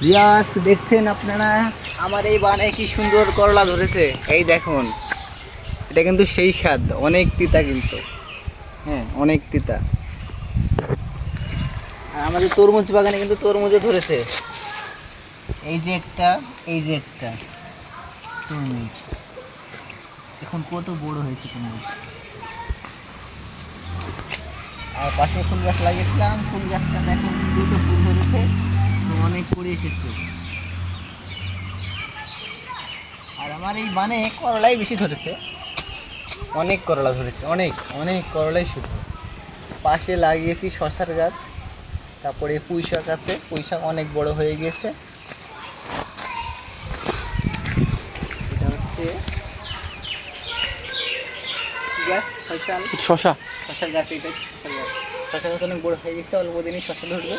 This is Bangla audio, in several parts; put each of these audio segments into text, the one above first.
ইয়াস, দেখছেন আপনারা? আমার এই বানে কি সুন্দর করলা ধরেছে। এই দেখুন, এটা কিন্তু সেই স্বাদ, অনেক তিতা কিন্তু। হ্যাঁ অনেক তিতা। আর আমাদের তরমুজ বাগানে কিন্তু তরমুজও ধরেছে। এই যে একটা, এই যে একটা তরমুজ। এখন কত বড় হয়েছে তরমুজ। আর পাশে ফুল গাছ লাগিয়েছিলাম, ফুল গাছটা দেখুন দুটো করে এসেছে। আর আমার এই বানে করলাই বেশি ধরেছে। অনেক করলা ধরেছে অনেক অনেক করলাই শুধু। পাশে লাগিয়েছি শশার গাছ তারপরে পুঁই শাক আছে পুঁই শাক অনেক বড় হয়ে গিয়েছে। এটা হচ্ছে গাছ শশা। শশার গাছ এটা শশার গাছ। শশা গাছ অনেক বড় হয়ে গেছে অল্প দিনই শশা ধরবে।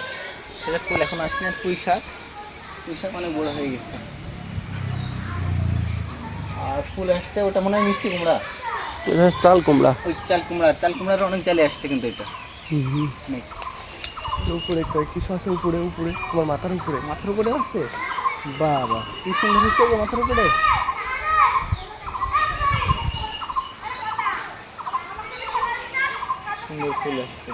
সেটা ফুল এখন আসছে না পুঁই শাক। পুঁই শাক অনেক বড় হয়ে গেছে। আর ফুল আসছে ওটা মনে হয় মিষ্টি কুমড়া। চাল কুমড়া। ওই চাল কুমড়া চাল কুমড়ার অনেক চালে আসছে কিন্তু এটা। উপরে কিছু আছে উপরে উপরে? তোমার মাথার উপরে? মাথার উপরে আছে? বাবা। কি সুন্দর হচ্ছে মাথার উপরে। সুন্দর ফুল আসছে।